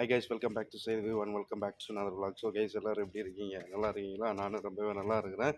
Hi guys welcome back to Sethu one welcome back to another vlog so guys எல்லோரும் எப்படி இருக்கீங்க? நல்லா இருக்கீங்களா? நானும் ரொம்பவே நல்லா இருக்கிறேன்.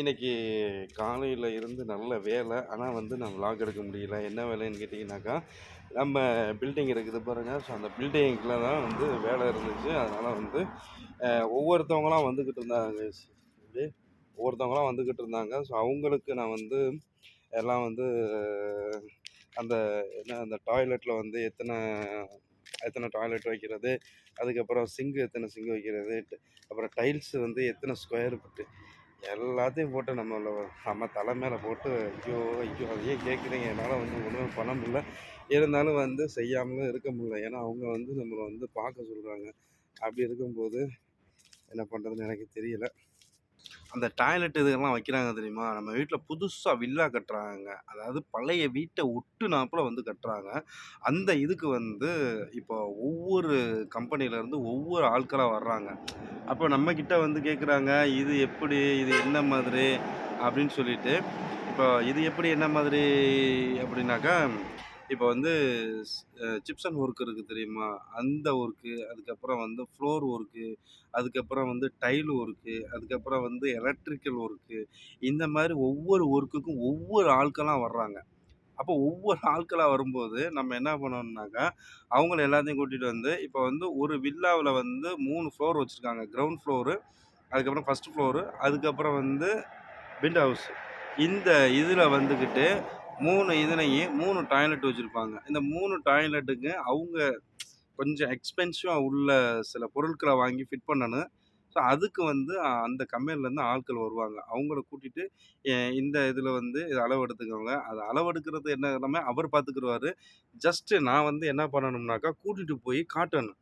இன்றைக்கி காலையில் இருந்து நல்ல வேலை ஆனால் வந்து நான் விளாக் எடுக்க முடியல. என்ன வேலைன்னு கேட்டிங்கனாக்கா நம்ம பில்டிங் இருக்குது பாருங்கள் ஸோ அந்த பில்டிங்கில் தான் வந்து வேலை இருந்துச்சு. அதனால் வந்து ஒவ்வொருத்தவங்களாம் வந்துக்கிட்டு இருந்தாங்க ஒவ்வொருத்தவங்களாம் வந்துக்கிட்டு இருந்தாங்க. ஸோ அவங்களுக்கு நான் வந்து எல்லாம் வந்து அந்த என்ன அந்த டாய்லெட்டில் வந்து எத்தனை எத்தனை டாய்லெட் வைக்கிறது அதுக்கப்புறம் சிங்கு எத்தனை சிங்கு வைக்கிறது அப்புறம் டைல்ஸ் வந்து எத்தனை ஸ்கொயர் ஃபுட்டு எல்லாத்தையும் போட்டு நம்மள நம்ம தலை மேலே போட்டு ஐயோ ஐயோ அதையே கேட்குறீங்க. என்னால் வந்து ஒன்றுமே பண்ண முடியல. இருந்தாலும் வந்து செய்யாமலும் இருக்க முடியல. ஏன்னா அவங்க வந்து நம்மளை வந்து பார்க்க சொல்கிறாங்க அப்படி இருக்கும்போது என்ன பண்ணுறதுன்னு எனக்கு தெரியல. அந்த டாய்லெட் இதுக்கெல்லாம் வைக்கிறாங்க தெரியுமா? நம்ம வீட்டில் புதுசாக வில்லா கட்டுறாங்க. அதாவது பழைய வீட்டை ஒட்டு நாப்பில் வந்து கட்டுறாங்க. அந்த இதுக்கு வந்து இப்போ ஒவ்வொரு கம்பெனியிலேருந்து ஒவ்வொரு ஆட்களாக வர்றாங்க. அப்போ நம்மக்கிட்ட வந்து கேட்குறாங்க இது எப்படி? இது என்ன மாதிரி? அப்படின்னு சொல்லிட்டு. இப்போ இது எப்படி என்ன மாதிரி? அப்படின்னாக்கா இப்போ வந்து சிப்சன் ஒர்க் இருக்குது தெரியுமா? அந்த ஒர்க்கு அதுக்கப்புறம் வந்து ஃப்ளோர் ஒர்க்கு அதுக்கப்புறம் வந்து டைல் ஒர்க்கு அதுக்கப்புறம் வந்து எலக்ட்ரிக்கல் ஒர்க்கு இந்த மாதிரி ஒவ்வொரு ஒர்க்குக்கும் ஒவ்வொரு ஆட்களாக வர்றாங்க. அப்போ ஒவ்வொரு ஆட்களாக வரும்போது நம்ம என்ன பண்ணணும்னாக்கா அவங்கள எல்லாத்தையும் கூட்டிகிட்டு வந்து இப்போ வந்து ஒரு வில்லாவில் வந்து மூணு ஃப்ளோர் வச்சுருக்காங்க. கிரவுண்ட் ஃப்ளோரு அதுக்கப்புறம் ஃபஸ்ட் ஃப்ளோரு அதுக்கப்புறம் வந்து விண்ட் ஹவுஸ் இந்த இதில் வந்துக்கிட்டு மூணு இதுலையும் மூணு டாய்லெட் வச்சுருப்பாங்க. இந்த மூணு டாய்லெட்டுக்கு அவங்க கொஞ்சம் எக்ஸ்பென்சிவாக உள்ள சில பொருட்களை வாங்கி ஃபிட் பண்ணணும். ஸோ அதுக்கு வந்து அந்த கம்பெனிலேருந்து ஆட்கள் வருவாங்க. அவங்கள கூட்டிகிட்டு இந்த இதில் வந்து இது அளவு எடுத்துக்கோங்க அது அளவு எடுக்கிறது என்ன எல்லாமே அவர் பார்த்துக்குருவாரு ஜஸ்ட்டு நான் வந்து என்ன பண்ணணும்னாக்கா கூட்டிகிட்டு போய் காட்டணும்.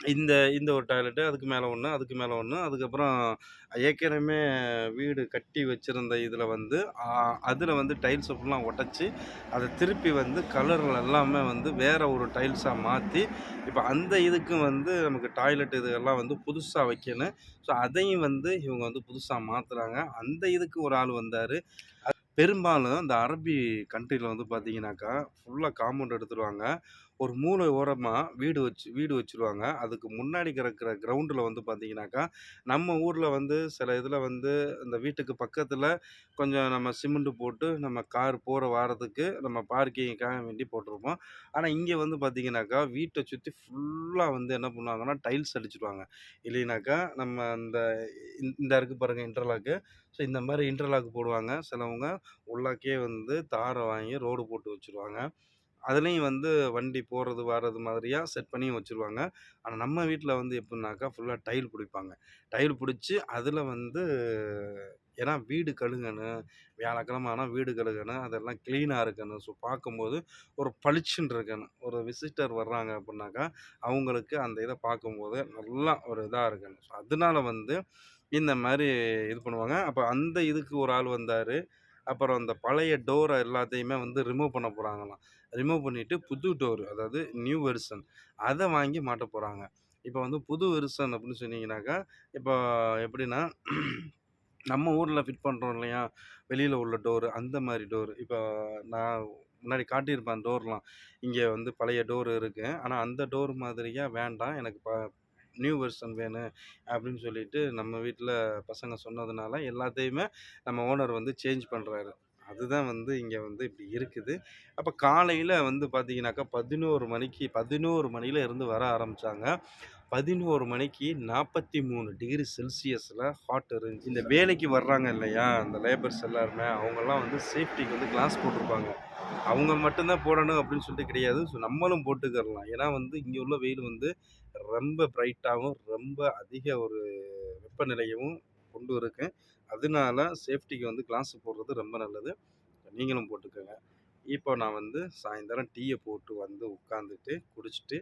இந்த இந்த ஒரு டாய்லெட்டு அதுக்கு மேலே ஒன்று அதுக்கு மேலே ஒன்று அதுக்கப்புறம் ஏற்கனவே வீடு கட்டி வச்சுருந்த இதில் வந்து அதில் வந்து டைல்ஸை ஃபுல்லாக உடச்சி அதை திருப்பி வந்து கலர்கள் எல்லாமே வந்து வேறு ஒரு டைல்ஸாக மாற்றி இப்போ அந்த இதுக்கும் வந்து நமக்கு டாய்லெட் இதெல்லாம் வந்து புதுசாக வைக்கணும். ஸோ அதையும் வந்து இவங்க வந்து புதுசாக மாற்றுறாங்க அந்த இதுக்கு ஒரு ஆள் வந்தார். பெரும்பாலும் இந்த அரபி கண்ட்ரியில் வந்து பார்த்தீங்கன்னாக்கா ஃபுல்லாக காம்பவுண்ட் எடுத்துருவாங்க. ஒரு மூளை ஓரமாக வீடு வச்சு வீடு வச்சுருவாங்க. அதுக்கு முன்னாடி கிடக்கிற கிரவுண்டில் வந்து பார்த்தீங்கன்னாக்கா நம்ம ஊரில் வந்து சில இதில் வந்து இந்த வீட்டுக்கு பக்கத்தில் கொஞ்சம் நம்ம சிமெண்ட்டு போட்டு நம்ம கார் போகிற வாரத்துக்கு நம்ம பார்க்கிங்காக வேண்டி போட்டிருப்போம். ஆனால் இங்கே வந்து பார்த்தீங்கன்னாக்கா வீட்டை சுற்றி ஃபுல்லாக வந்து என்ன பண்ணுவாங்கன்னா டைல்ஸ் அடிச்சிடுவாங்க இல்லைனாக்கா நம்ம அந்த இந்த இந்த இருக்கு பாருங்கள் இன்டர்லாக்கு ஸோ இந்த மாதிரி இன்டர்லாக் போடுவாங்க. சிலவங்க உள்ளாக்கே வந்து தாரை வாங்கி ரோடு போட்டு வச்சுருவாங்க. அதுலேயும் வந்து வண்டி போகிறது வர்றது மாதிரியாக செட் பண்ணி வச்சுருவாங்க. ஆனால் நம்ம வீட்டில் வந்து எப்படின்னாக்கா ஃபுல்லாக டைல் பிடிப்பாங்க. டைல் பிடிச்சி அதில் வந்து ஏன்னா வீடு கழுகணும். வியாழக்கிழமை ஆனால் வீடு கழுகணும். அதெல்லாம் க்ளீனாக இருக்கணும். ஸோ பார்க்கும்போது ஒரு பளிச்சுன்னு இருக்கணும். ஒரு விசிட்டர் வர்றாங்க அப்படின்னாக்கா அவங்களுக்கு அந்த இதை பார்க்கும்போது நல்லா ஒரு இதாக இருக்கணும். ஸோ அதனால வந்து இந்த மாதிரி இது பண்ணுவாங்க. அப்போ அந்த இதுக்கு ஒரு ஆள் வந்தார். அப்புறம் அந்த பழைய டோரை எல்லாத்தையுமே வந்து ரிமூவ் பண்ண போகிறாங்களாம் ரிமூவ் பண்ணிவிட்டு புது டோர் அதாவது நியூ வெர்சன் அதை வாங்கி மாட்ட போகிறாங்க இப்போ வந்து புது வெர்சன் அப்படின்னு சொன்னீங்கன்னாக்கா இப்போ எப்படின்னா நம்ம ஊரில் ஃபிட் பண்ணுறோம் இல்லையா? வெளியில் உள்ள டோரு அந்த மாதிரி டோர். இப்போ நான் முன்னாடி காட்டியிருப்பேன் டோர்லாம். இங்கே வந்து பழைய டோர் இருக்குது ஆனால் அந்த டோர் மாதிரியாக வேண்டாம். எனக்கு ப நியூ வெர்ஷன் வேணும் அப்படின்னு சொல்லிட்டு நம்ம வீட்டில் பசங்க சொன்னதுனால எல்லாத்தையுமே நம்ம ஓனர் வந்து சேஞ்ச் பண்ணுறாரு அதுதான் வந்து இங்கே வந்து இப்படி இருக்குது. அப்போ காலையில் வந்து பார்த்தீங்கன்னாக்கா பதினோரு மணிக்கு பதினோரு மணியில இருந்து வர ஆரம்பித்தாங்க பதினோரு மணிக்கு நாற்பத்தி மூணு டிகிரி செல்சியஸில் ஹாட் இருந்துச்சு. இந்த வேலைக்கு வர்றாங்க இல்லையா? அந்த லேபர்ஸ் எல்லாருமே அவங்கெல்லாம் வந்து சேஃப்டிக்கு வந்து கிளாஸ் போட்டிருப்பாங்க. அவங்க மட்டும்தான் போடணும் அப்படின்னு சொல்லிட்டு கிடையாது. ஸோ நம்மளும் போட்டுக்கிறலாம். ஏன்னா வந்து இங்கே உள்ள வெயில் வந்து ரொம்ப பிரைட்டாகவும் ரொம்ப அதிக ஒரு வெப்பநிலையவும் கொண்டு இருக்கு. அதனால சேஃப்டிக்கு வந்து கிளாஸ் போடுறது ரொம்ப நல்லது. நீங்களும் போட்டுக்கோங்க. இப்போ நான் வந்து சாயந்தரம் டீயை போட்டு வந்து உட்காந்துட்டு குடிச்சிட்டு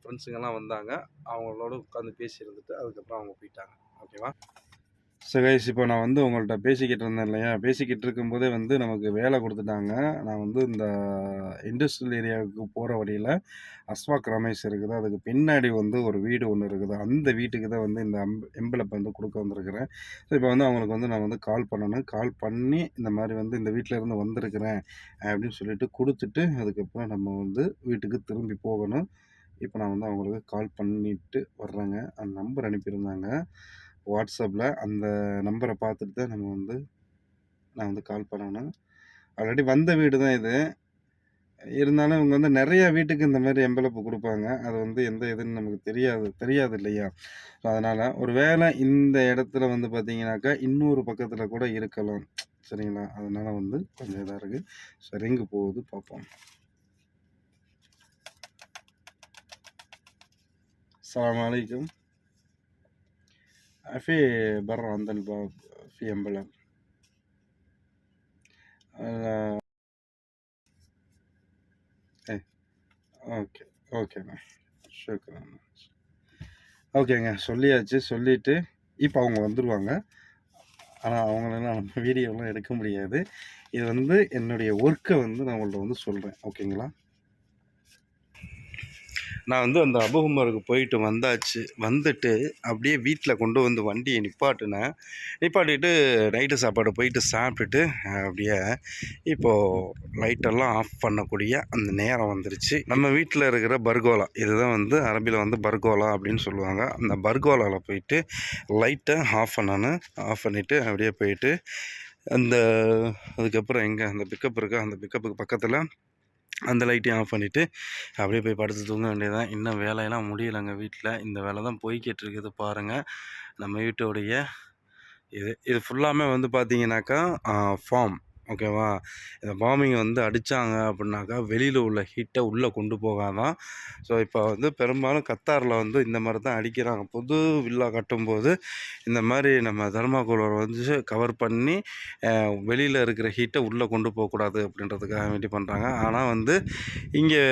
ஃப்ரெண்ட்ஸுங்கெல்லாம் வந்தாங்க. அவங்களோட உட்காந்து பேசி இருந்துட்டு அதுக்கப்புறம் அவங்க போயிட்டாங்க. ஓகேவா ஸோ இப்போ நான் வந்து உங்கள்கிட்ட பேசிக்கிட்டு இருந்தேன் இல்லையா? பேசிக்கிட்டு இருக்கும்போதே வந்து நமக்கு வேலை கொடுத்துட்டாங்க. நான் வந்து இந்த இண்டஸ்ட்ரியல் ஏரியாவுக்கு போகிற வழியில் அஸ்வாக் ரமேஷ் இருக்குது. அதுக்கு பின்னாடி வந்து ஒரு வீடு ஒன்று இருக்குது. அந்த வீட்டுக்கு தான் வந்து இந்த அம் எம்பளப்பை வந்து கொடுக்க வந்திருக்கிறேன். ஸோ இப்போ வந்து அவங்களுக்கு வந்து நான் வந்து கால் பண்ணணும். கால் பண்ணி இந்த மாதிரி வந்து இந்த வீட்டில் இருந்து வந்திருக்கிறேன் அப்படின்னு சொல்லிட்டு கொடுத்துட்டு அதுக்கப்புறம் நம்ம வந்து வீட்டுக்கு திரும்பி போகணும். இப்போ நான் வந்து அவங்களுக்கு கால் பண்ணிட்டு வர்றேங்க. அந்த நம்பர் அனுப்பியிருந்தாங்க. வாட்ஸ்அப்பில் அந்த நம்பரை பார்த்துட்டு தான் நம்ம வந்து நான் வந்து கால் பண்ணணும். ஆல்ரெடி வந்த வீடு தான் இது. இருந்தாலும் இவங்க வந்து நிறையா வீட்டுக்கு இந்த மாதிரி எம்பளப்பு கொடுப்பாங்க. அது வந்து எந்த இதுன்னு நமக்கு தெரியாது தெரியாது இல்லையா? அதனால் ஒரு வேளை இந்த இடத்துல வந்து பார்த்தீங்கன்னாக்கா இன்னொரு பக்கத்தில் கூட இருக்கலாம். சரிங்களா? அதனால் வந்து கொஞ்சம் இதாக இருக்குது சரிங்கு போகுது பார்ப்போம். அலாம் வலைக்கம் في برّا عند الباب في envelope. آآ إيه. ஓகே. ஓகேங்க. ஷுக்ரான். ஓகேங்க. சொல்லியாச்சு. சொல்லிட்டு இப்ப அவங்க வந்துருவாங்க. ஆனா அவங்களலாம் நம்ம வீடியோலாம் எடுக்க முடியாது. இது வந்து என்னுடைய ஒர்க்க வந்து நான் உங்கள்ட்ட வந்து சொல்றேன். ஓகேங்களா? நான் வந்து அந்த அபுஹுமருக்கு போயிட்டு வந்தாச்சு. வந்துட்டு அப்படியே வீட்டில் கொண்டு வந்து வண்டியை நிப்பாட்டினேன் நிப்பாட்டிட்டு நைட்டு சாப்பாடு போயிட்டு சாப்பிட்டுட்டு, அப்படியே இப்போது லைட்டெல்லாம் ஆஃப் பண்ணக்கூடிய அந்த நேரம் வந்துருச்சு. நம்ம வீட்டில் இருக்கிற பர்கோலா. இதுதான் வந்து அரபியில் வந்து பர்கோலா அப்படின்னு சொல்லுவாங்க. அந்த பர்கோலாவில் போயிட்டு லைட்டை ஆஃப் பண்ணணும். ஆஃப் பண்ணிவிட்டு அப்படியே போயிட்டு, அந்த அதுக்கப்புறம் எங்கே அந்த பிக்கப் இருக்கா? அந்த பிக்கப்புக்கு பக்கத்தில் அந்த லைட்டையும் ஆஃப் பண்ணிவிட்டு அப்படியே போய் படுத்து தூங்க வேண்டியது தான். இன்னும் வேலையெல்லாம் முடியலைங்க வீட்டில் இந்த வேலை தான் போய்க்கிட்டு இருக்குது பாருங்கள் நம்ம வீட்டோடைய இது. இது ஃபுல்லாமே வந்து பார்த்தீங்கன்னாக்கா, ஃபார்ம். ஓகேவா? இந்த பாம்பிங் வந்து அடித்தாங்க அப்படின்னாக்கா, வெளியில் உள்ள ஹீட்டை உள்ளே கொண்டு போகாதான் ஸோ இப்போ வந்து பெரும்பாலும் கத்தாரில் வந்து இந்த மாதிரி தான் அடிக்கிறாங்க. புது வில்லா கட்டும்போது, இந்த மாதிரி நம்ம தர்மாகோலர் வந்து கவர் பண்ணி, வெளியில் இருக்கிற ஹீட்டை உள்ளே கொண்டு போகக்கூடாது அப்படின்றதுக்காக வேண்டி பண்ணுறாங்க ஆனால் வந்து, இங்கே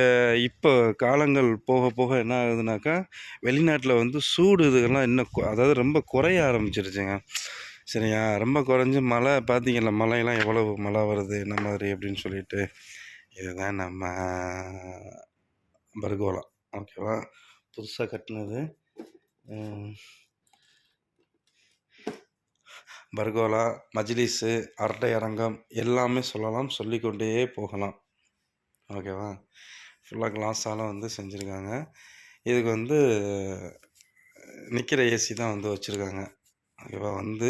இப்போ காலங்கள் போக போக என்ன ஆகுதுனாக்கா, வெளிநாட்டில் வந்து சூடு இதுகெல்லாம் இன்னும் அதாவது ரொம்ப குறைய ஆரம்பிச்சிருச்சுங்க சரியா? ரொம்ப குறைஞ்சி மழை பார்த்தீங்கல்ல, மழையெல்லாம் எவ்வளவு மழை வருது, என்ன மாதிரி அப்படின்னு சொல்லிட்டு. இதுதான் நம்ம பர்கோலா. ஓகேவா? புதுசாக கட்டினது பர்கோலா, மஜ்லிஸு, அரட்டை அரங்கம் எல்லாமே சொல்லலாம். சொல்லிக்கொண்டே போகலாம். ஓகேவா? ஃபுல்லாக கிளாஸால் வந்து செஞ்சிருக்காங்க. இதுக்கு வந்து நிற்கிற ஏசி தான் வந்து வச்சுருக்காங்க ஓகேவா? வந்து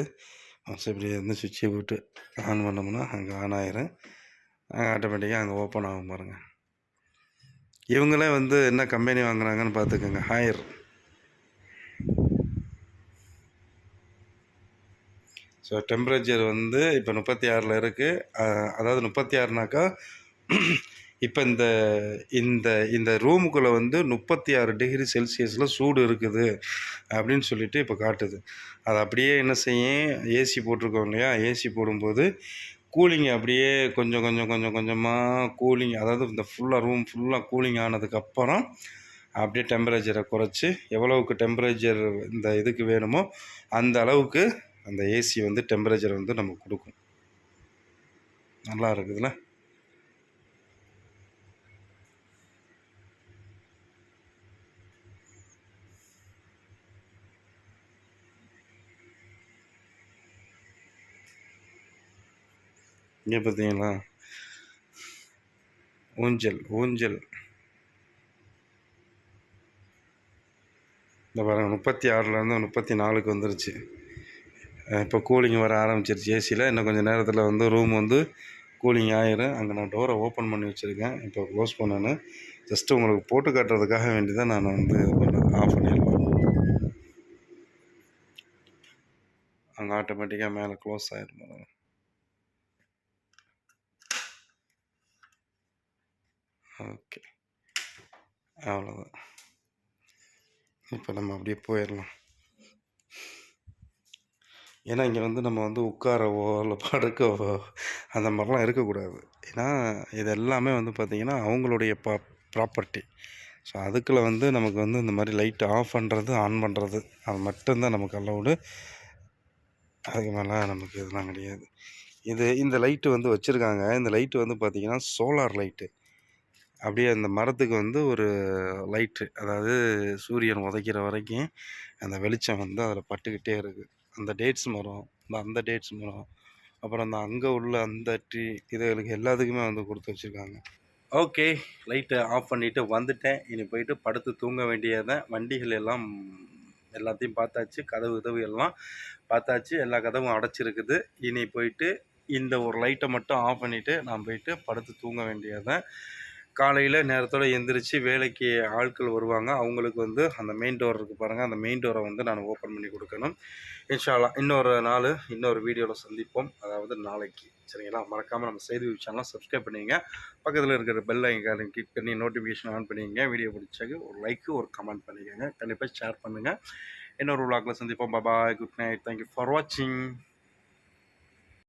ஃபர்ஸ்ட் இப்படி வந்து சுவிட்சை போட்டு ஆன் பண்ணோம்னா, அங்கே ஆன் ஆயிரும். அங்கே ஆட்டோமேட்டிக்காக அங்கே ஓப்பன் ஆகும் பாருங்கள் இவங்களே வந்து என்ன கம்பெனி வாங்குறாங்கன்னு பார்த்துக்கோங்க ஹாயர். ஸோ டெம்பரேச்சர் வந்து இப்போ முப்பத்தி ஆறில் இருக்குது அதாவது 36னாக்கா, இப்போ இந்த இந்த இந்த ரூமுக்குள்ளே வந்து 36 டிகிரி செல்சியஸில் சூடு இருக்குது அப்படின்னு சொல்லிட்டு இப்போ காட்டுது. அது அப்படியே என்ன செய்யும், ஏசி போட்டிருக்கோம் இல்லையா? ஏசி போடும்போது, கூலிங் அப்படியே கொஞ்சம் கொஞ்சம் கொஞ்சம் கொஞ்சமாக கூலிங் அதாவது இந்த ஃபுல்லாக ரூம் ஃபுல்லாக கூலிங் ஆனதுக்கப்புறம், அப்படியே டெம்பரேச்சரை குறைச்சி எவ்வளவுக்கு டெம்பரேச்சர் இந்த இதுக்கு வேணுமோ, அந்த அளவுக்கு அந்த ஏசி வந்து டெம்பரேச்சர் வந்து நமக்கு கொடுக்கும் நல்லா இருக்குதுல்ல? இங்கே பார்த்தீங்களா? ஊஞ்சல், ஊஞ்சல். இந்த பாருங்க 36லேருந்து 34க்கு வந்துருச்சு. இப்போ கூலிங் வர ஆரம்பிச்சிருச்சு ஏசியில் இன்னும் கொஞ்சம் நேரத்தில் வந்து ரூம் வந்து கூலிங் ஆயிரும். அங்கே நான் டோரை ஓப்பன் பண்ணி வச்சுருக்கேன் இப்போ க்ளோஸ் பண்ணேன்னு ஜஸ்ட்டு உங்களுக்கு போட்டு காட்டுறதுக்காக வேண்டி தான் நான் வந்து ஆஃப் பண்ணிடுவேன் அங்கே ஆட்டோமேட்டிக்காக மேலே க்ளோஸ் ஆயிரும் ஓகே. அவ்வளோதான். இப்போ நம்ம அப்படியே போயிடலாம் ஏன்னா, இங்கே வந்து நம்ம வந்து உட்காரவோ, இல்லை படுக்கவோ அந்த மாதிரிலாம் இருக்கக்கூடாது. ஏன்னா, இது எல்லாமே வந்து பார்த்தீங்கன்னா, அவங்களுடைய ப ப்ராப்பர்ட்டி. ஸோ அதுக்குள்ளே வந்து நமக்கு வந்து இந்த மாதிரி லைட் ஆஃப் பண்ணுறது ஆன் பண்ணுறது அது மட்டும் தான் நமக்கு அலவுடு. அதுக்கு மேலே நமக்கு இதெல்லாம் கிடையாது. இது இந்த லைட்டு வந்து வச்சுருக்காங்க இந்த லைட்டு வந்து பார்த்திங்கன்னா சோலார் லைட்டு. அப்படியே அந்த மரத்துக்கு வந்து ஒரு லைட்டு. அதாவது சூரியன் உதைக்கிற வரைக்கும், அந்த வெளிச்சம் வந்து அதில் பட்டுக்கிட்டே இருக்குது அந்த டேட்ஸ் மரம், இந்த அந்த டேட்ஸ் மரம், அப்புறம் அந்த அங்கே உள்ள அந்த ட்ரீ இதுகளுக்கு எல்லாத்துக்குமே வந்து கொடுத்து வச்சுருக்காங்க. ஓகே லைட்டை ஆஃப் பண்ணிவிட்டு வந்துட்டேன். இனி போயிட்டு படுத்து தூங்க வேண்டியதான் வண்டிகள் எல்லாம் எல்லாத்தையும் பார்த்தாச்சு கதவு உதவு எல்லாம் பார்த்தாச்சு எல்லா கதவும் அடைச்சிருக்குது. இனி போயிட்டு இந்த ஒரு லைட்டை மட்டும் ஆஃப் பண்ணிவிட்டு நான் போயிட்டு படுத்து தூங்க வேண்டியதான் காலையில் நேரத்தோட எந்திரிச்சு வேலைக்கு ஆட்கள் வருவாங்க. அவங்களுக்கு வந்து அந்த மெயின் டோர் இருக்குது பாருங்கள் அந்த மெயின் டோரை வந்து நான் ஓப்பன் பண்ணி கொடுக்கணும். இன்ஷால்லா இன்னொரு நாள் இன்னொரு வீடியோவில் சந்திப்போம். அதாவது நாளைக்கு. சரிங்களா? மறக்காமல் நம்ம செய்தி சேனலாம் சப்ஸ்கிரைப் பண்ணிங்க பக்கத்தில் இருக்கிற பெல் ஐக்கான கிளிக் பண்ணி நோட்டிஃபிகேஷன் ஆன் பண்ணிங்க வீடியோ பிடிச்சாக்கு ஒரு லைக்கு ஒரு கமெண்ட் பண்ணிக்கோங்க கண்டிப்பாக ஷேர் பண்ணுங்கள் இன்னொரு விளாக்ல சந்திப்போம். Bye good night thank you for வாட்சிங்